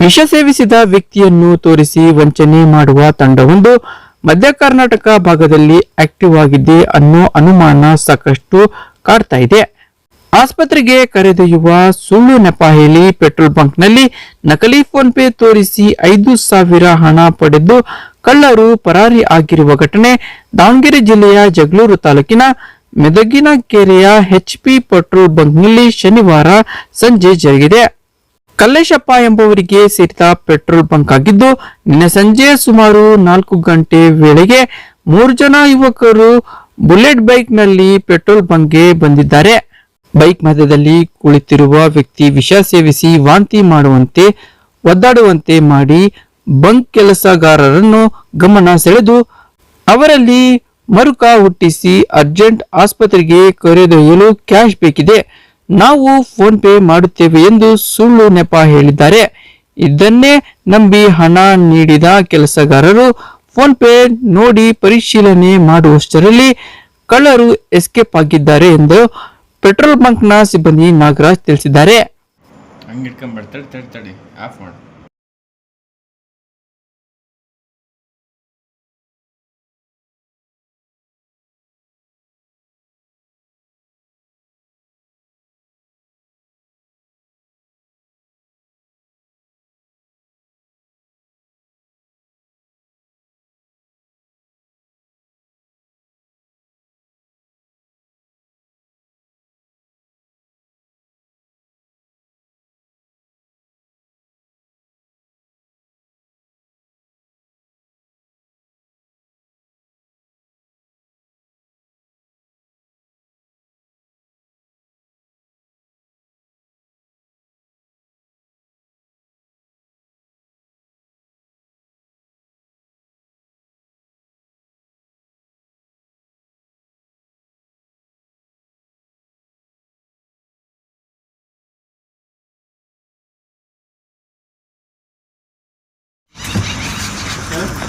ವಿಷ ಸೇವಿಸಿದ ವ್ಯಕ್ತಿಯನ್ನು ತೋರಿಸಿ ವಂಚನೆ ಮಾಡುವ ತಂಡವೊಂದು ಮಧ್ಯ ಕರ್ನಾಟಕ ಭಾಗದಲ್ಲಿ ಆಕ್ಟಿವ್ ಆಗಿದೆ ಅನ್ನೋ ಅನುಮಾನ ಸಾಕಷ್ಟು ಕಾಡ್ತಾ ಇದೆ. ಆಸ್ಪತ್ರೆಗೆ ಕರೆದೊಯ್ಯುವ ಸುಳ್ಳು ನೆಪ ಹೇಳಿ ಪೆಟ್ರೋಲ್ ಬಂಕ್ನಲ್ಲಿ ನಕಲಿ ಫೋನ್ ಪೇ ತೋರಿಸಿ ಐದು ಸಾವಿರ ಹಣ ಪಡೆದು ಕಳ್ಳರು ಪರಾರಿ ಆಗಿರುವ ಘಟನೆ ದಾವಣಗೆರೆ ಜಿಲ್ಲೆಯ ಜಗಳೂರು ತಾಲೂಕಿನ ಮೆದಗಿನ ಕೆರೆಯ ಎಚ್ಪಿ ಪೆಟ್ರೋಲ್ ಬಂಕ್ನಲ್ಲಿ ಶನಿವಾರ ಸಂಜೆ ಜರುಗಿದೆ. ಕಲ್ಲೇಶಪ್ಪ ಎಂಬುವರಿಗೆ ಸೇರಿದ ಪೆಟ್ರೋಲ್ ಬಂಕ್ ಆಗಿದ್ದು, ನಿನ್ನೆ ಸಂಜೆ ಸುಮಾರು ನಾಲ್ಕು ಗಂಟೆ ವೇಳೆಗೆ ಮೂರು ಜನ ಯುವಕರು ಬುಲೆಟ್ ಬೈಕ್ನಲ್ಲಿ ಪೆಟ್ರೋಲ್ ಬಂಕ್ಗೆ ಬಂದಿದ್ದಾರೆ. ಬೈಕ್ ಮಧ್ಯದಲ್ಲಿ ಕುಳಿತಿರುವ ವ್ಯಕ್ತಿ ವಿಷ ಸೇವಿಸಿ ವಾಂತಿ ಮಾಡುವಂತೆ, ಒದ್ದಾಡುವಂತೆ ಮಾಡಿ ಬಂಕ್ ಕೆಲಸಗಾರರನ್ನು ಗಮನ ಸೆಳೆದು, ಅವರಲ್ಲಿ ಮರುಕ ಹುಟ್ಟಿಸಿ ಅರ್ಜೆಂಟ್ ಆಸ್ಪತ್ರೆಗೆ ಕರೆದೊಯ್ಯಲು ಕ್ಯಾಶ್ ಬೇಕಿದೆ. ನಾವು ಫೋನ್ ಪೇ ಮಾಡುತ್ತೇವೆ ಎಂದು ಸುಳ್ಳು ನೆಪ ಹೇಳಿದ್ದಾರೆ. ಇದನ್ನೇ ನಂಬಿ ಹಣ ನೀಡಿದ ಕೆಲಸಗಾರರು ಫೋನ್ ಪೇ ನೋಡಿ ಪರಿಶೀಲನೆ ಮಾಡುವಷ್ಟರಲ್ಲಿ ಕಳ್ಳರು ಎಸ್ಕೇಪ್ ಆಗಿದ್ದಾರೆ ಎಂದು ಪೆಟ್ರೋಲ್ ಬಂಕ್ನ ಸಿಬ್ಬಂದಿ ನಾಗರಾಜ್ ತಿಳಿಸಿದ್ದಾರೆ.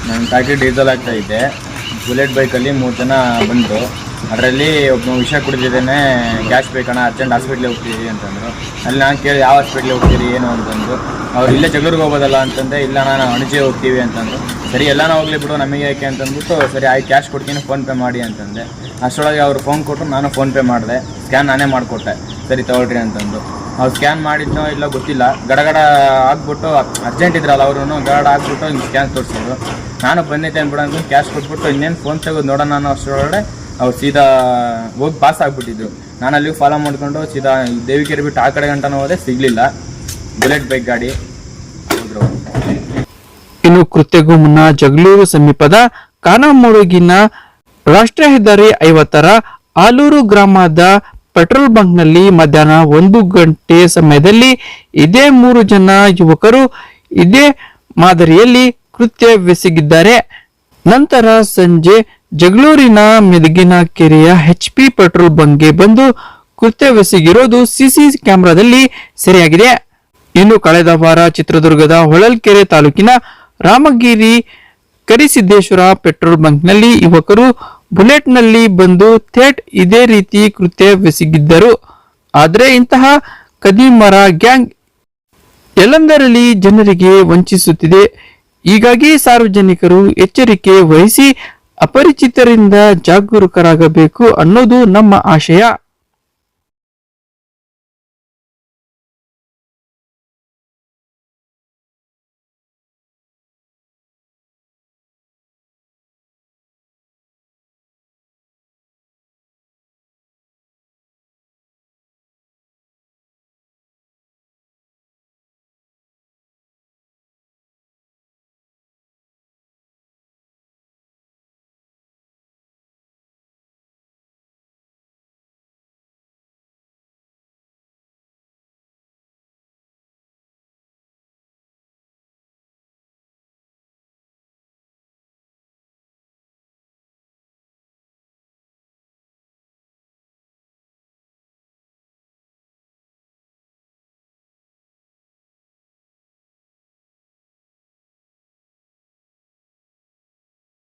ನಾನು ಪ್ಯಾಕೆಟ್ ಡೀಸೆಲ್ ಆಗ್ತಾ ಇದ್ದೆ ಬುಲೆಟ್ ಬೈಕಲ್ಲಿ ಮೂರು ಜನ ಬಂತು ಅದರಲ್ಲಿ ಒಬ್ಬ ವಿಷ ಕುಡಿದಿದ್ದೇನೆ. ಕ್ಯಾಶ್ ಬೇಕಣ್ಣ ಅರ್ಜೆಂಟ್ ಹಾಸ್ಪಿಟ್ಲಿಗೆ ಹೋಗ್ತೀವಿ ಅಂತಂದರು. ಅಲ್ಲಿ ನಾನು ಕೇಳಿ, ಯಾವ ಹಾಸ್ಪಿಟ್ಲಿಗೆ ಹೋಗ್ತೀರಿ? ಏನು? ಅಂತಂದು ಅವ್ರು, ಇಲ್ಲೇ ಜಗಳೂರಿಗೆ ಹೋಗೋದಲ್ಲ? ಅಂತಂದೆ, ಇಲ್ಲ ನಾನು ಅಣಜಿ ಹೋಗ್ತೀವಿ ಅಂತಂದು ಸರಿ, ಎಲ್ಲಾನ ಹೋಗ್ಲಿ ಬಿಡು, ನಮಗೆ ಯಾಕೆ? ಅಂತಂದ್ಬಿಟ್ಟು, ಸರಿ, ಆಯ್ತು ಕ್ಯಾಶ್ ಕೊಡ್ತೀನಿ ಫೋನ್ಪೇ ಮಾಡಿ ಅಂತಂದೆ. ಅಷ್ಟರೊಳಗೆ ಅವ್ರು ಫೋನ್ ಕೊಟ್ಟರು ನಾನು ಫೋನ್ಪೇ ಮಾಡಿದೆ. ಸ್ಕ್ಯಾನ್ ನಾನೇ ಮಾಡಿಕೊಟ್ಟೆ. ಸರಿ, ತಗೊಳ್ರಿ ಅಂತಂದು ಅವ್ರು ಸ್ಕ್ಯಾನ್ ಮಾಡಿದ್ನೋ ಇಲ್ಲ ಗೊತ್ತಿಲ್ಲ. ಗಡಗಡ ಆಗ್ಬಿಟ್ಟು ಅರ್ಜೆಂಟ್ ಇದ್ರಲ್ಲ ಅವರು ಗಡಗಡ ಆಗ್ಬಿಟ್ಟು ಹಿಂಗೆ ಸ್ಕ್ಯಾನ್ ತೋರಿಸಿದ್ರು. ನಾನು ಬಂದಿದ್ದೆ ಅಂದ್ಬಿಟ್ಟು ಕ್ಯಾಶ್ ಕೊಟ್ಬಿಟ್ಟು ಇನ್ನೇನು ಫೋನ್ ತೆಗೆದು ನೋಡೋಣ ಅನ್ನೋ ಅಷ್ಟರೊಳಗಡೆ ಅವ್ರು ಸೀದಾ ಹೋಗಿ ಪಾಸ್ ಆಗ್ಬಿಟ್ಟಿದ್ರು. ನಾನು ಅಲ್ಲಿ ಫಾಲೋ ಮಾಡ್ಕೊಂಡು ಸೀದಾ ದೇವಿಕೇರಿ ಬಿಟ್ಟು ಆ ಕಡೆ ಗಂಟನೂ ಹೋದೆ, ಸಿಗಲಿಲ್ಲ. ಬುಲೆಟ್ ಬೈಕ್ ಗಾಡಿ. ಇನ್ನು ಕೃತ್ಯಗೂ ಮುನ್ನ ಜಗಳೂರು ಸಮೀಪದ ಕಾನಮೂರುಗಿನ ರಾಷ್ಟ್ರೀಯ ಹೆದ್ದಾರಿ ಐವತ್ತರ ಆಲೂರು ಗ್ರಾಮದ ಪೆಟ್ರೋಲ್ ಬಂಕ್ನಲ್ಲಿ ಮಧ್ಯಾಹ್ನ ಒಂದು ಗಂಟೆ ಸಮಯದಲ್ಲಿ ಇದೇ ಮೂರು ಜನ ಯುವಕರು ಇದೇ ಮಾದರಿಯಲ್ಲಿ ಕೃತ್ಯವೆಸಗಿದ್ದಾರೆ ನಂತರ ಸಂಜೆ ಜಗಳೂರಿನ ಮೆದಗಿನ ಕೆರೆಯ ಎಚ್ ಪಿ ಪೆಟ್ರೋಲ್ ಬಂಕ್ಗೆ ಬಂದು ಕೃತ್ಯವೆಸಗಿರೋದು ಸಿಸಿ ಕ್ಯಾಮೆರಾದಲ್ಲಿ ಸೆರೆಯಾಗಿದೆ. ಇನ್ನು ಕಳೆದ ವಾರ ಚಿತ್ರದುರ್ಗದ ಹೊಳಲ್ಕೆರೆ ತಾಲೂಕಿನ ರಾಮಗಿರಿ ಕರಿಸಿದ್ದೇಶ್ವರ ಪೆಟ್ರೋಲ್ ಬಂಕ್ನಲ್ಲಿ ಯುವಕರು ಬುಲೆಟ್ನಲ್ಲಿ ಬಂದು ಥೇಟ್ ಇದೇ ರೀತಿ ಕೃತ್ಯವೆಸಗಿದ್ದರು ಆದರೆ ಇಂತಹ ಕದಿಮರ ಗ್ಯಾಂಗ್ ಎಲ್ಲೆಂದರಲ್ಲಿ ಜನರಿಗೆ ವಂಚಿಸುತ್ತಿದೆ? ಹೀಗಾಗಿ ಸಾರ್ವಜನಿಕರು ಎಚ್ಚರಿಕೆ ವಹಿಸಿ ಅಪರಿಚಿತರಿಂದ ಜಾಗರೂಕರಾಗಬೇಕು ಅನ್ನೋದು ನಮ್ಮ ಆಶಯ.